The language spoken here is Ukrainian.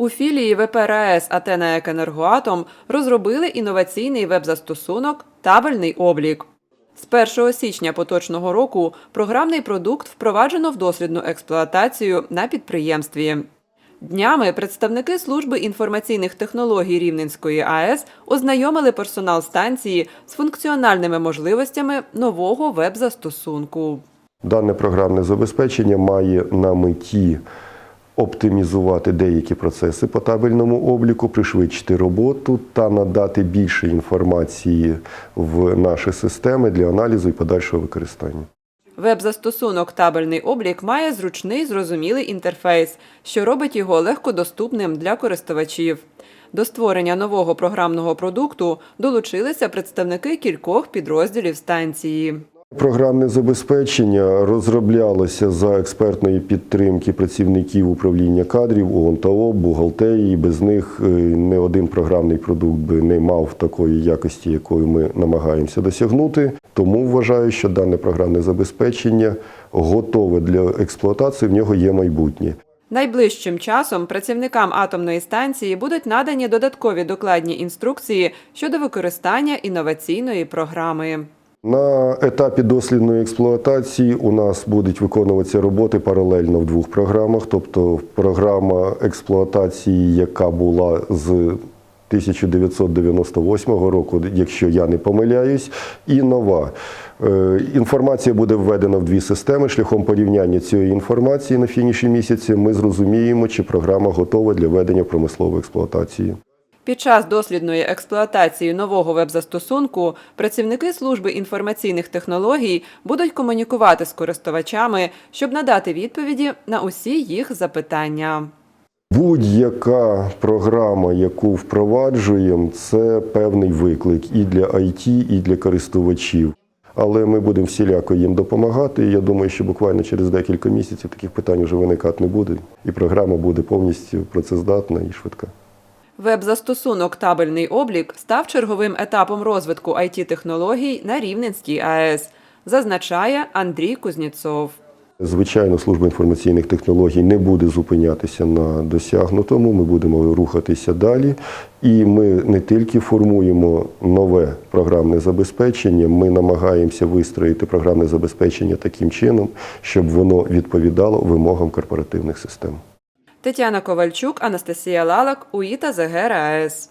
У філії ВП РАЕС Атена Екенергоатом розробили інноваційний веб-застосунок Табельний облік. З 1 січня поточного року програмний продукт впроваджено в дослідну експлуатацію на підприємстві. Днями представники служби інформаційних технологій Рівненської АЕС ознайомили персонал станції з функціональними можливостями нового веб-застосунку. Дане програмне забезпечення має на меті оптимізувати деякі процеси по табельному обліку, пришвидшити роботу та надати більше інформації в наші системи для аналізу і подальшого використання. Веб-застосунок Табельний облік має зручний зрозумілий інтерфейс, що робить його легкодоступним для користувачів. До створення нового програмного продукту долучилися представники кількох підрозділів станції. Програмне забезпечення розроблялося за експертної підтримки працівників управління кадрів, ООН та бухгалтерії. Без них не один програмний продукт би не мав такої якості, якої ми намагаємося досягнути. Тому вважаю, що дане програмне забезпечення готове для експлуатації. В нього є майбутнє. Найближчим часом працівникам атомної станції будуть надані додаткові докладні інструкції щодо використання інноваційної програми. На етапі дослідної експлуатації у нас будуть виконуватися роботи паралельно в двох програмах. Тобто програма експлуатації, яка була з 1998 року, якщо я не помиляюсь, і нова. Е, Інформація буде введена в дві системи. Шляхом порівняння цієї інформації на фініші місяця ми зрозуміємо, чи програма готова для введення в промислову експлуатацію. Під час дослідної експлуатації нового веб-застосунку працівники служби інформаційних технологій будуть комунікувати з користувачами, щоб надати відповіді на усі їх запитання. Будь-яка програма, яку впроваджуємо, це певний виклик і для IT, і для користувачів. Але ми будемо всіляко їм допомагати. Я думаю, що буквально через декілька місяців таких питань вже виникати не буде, і програма буде повністю працездатна і швидка. Веб-застосунок Табельний облік став черговим етапом розвитку it технологій на Рівненській АЕС, зазначає Андрій Кузнєцов. Звичайно, служба інформаційних технологій не буде зупинятися на досягнутому. Ми будемо рухатися далі. І ми не тільки формуємо нове програмне забезпечення, ми намагаємося вистроїти програмне забезпечення таким чином, щоб воно відповідало вимогам корпоративних систем. Тетяна Ковальчук, Анастасія Лалак, УІТА ЗГР АЕС.